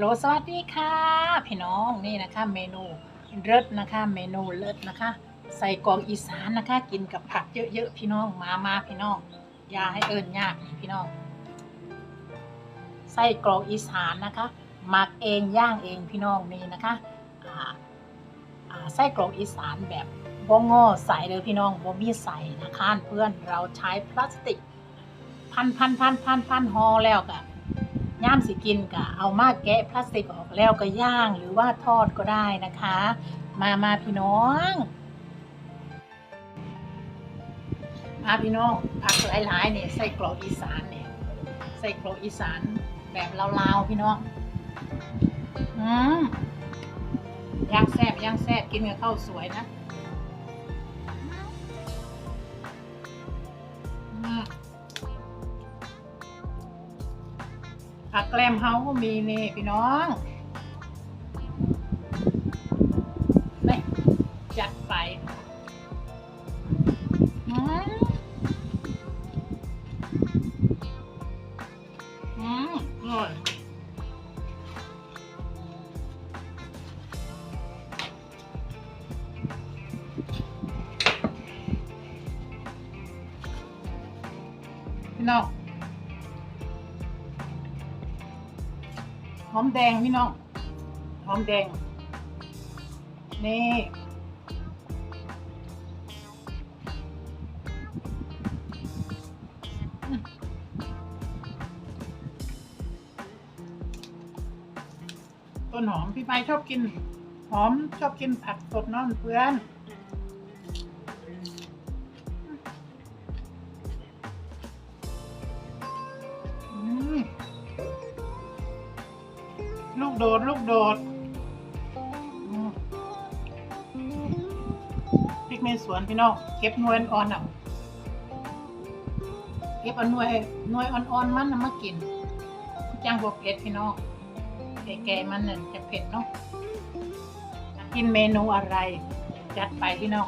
โหลสวัสดีค่ะพี่น้องนี่นะคะเมนูเลิศนะคะเมนูเลิศนะคะ ใส่กอกอีสานนะคะ กินกับผักเยอะๆพี่น้องมามาพี่น้องอย่าให้เอิญยากี่พี่น้องไส้กรอกอีสานนะคะหมักเองย่างเองพี่น้องนี่นะคะไส้กรอกอีสานแบบบ่งอใส่เลยพี่น้องบ่มีใส่นะคะเพื่อนเราใช้พลาสติก พันพันพันพันพันห่อแล้วก็ ย่ามสิกินก็เอามาแกะพลาสติกออกแล้วก็ย่างหรือว่าทอดก็ได้นะคะ มามาพี่น้อง มาพี่น้องผักหลายๆเนี่ยใส่กรอกอีสานเนี่ยใส่กรอกอีสานแบบลาวๆพี่น้องอืมย่างแซ่บย่างแซ่บกินกับข้าวสวยนะ ผักแกล้มเฮาก็มีนี่พี่น้องนี่จัดไปอืมอืมอร่อยพี่น้อง หอมแดงพี่น้องหอมแดง นี่ต้นหอมพี่ไปชอบกิน หอมชอบกินผักสดน้องเพื่อน โดด ลูกโดดพริกในสวนพี่น้องเก็บนวยอ่อนๆเอาเก็บอาหน่วยนวยอ่อนๆมันนะมากินจังบวกเผ็ดพี่น้องแก่ๆมันน่ะจะเผ็ดเนาะอยากกินเมนูอะไร จัดไปพี่น้อง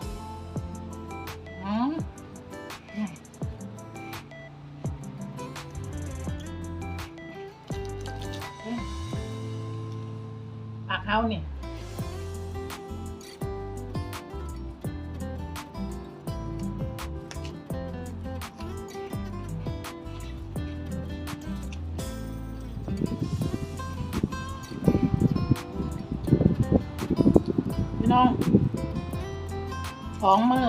ผักเฮาเนี่ยพี่น้องสองมือ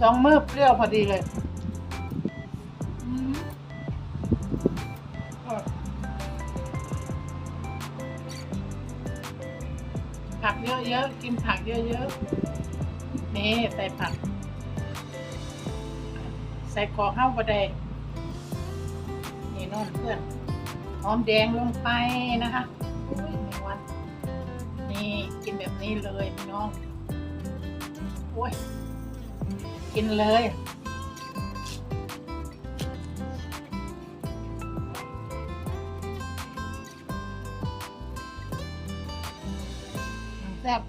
สองมือเปรี้ยวพอดีเลย ผักเยอะๆ กินผักเยอะๆ นี่ใส่ผัก ใส่กอกข้าวบะแดงนี่น้อนเพื่อน หอมแดงลงไปนะคะอุ้ยไม่วัน นี่กินแบบนี้เลยพี่น้อง โอ้ย กินเลย แซ่บ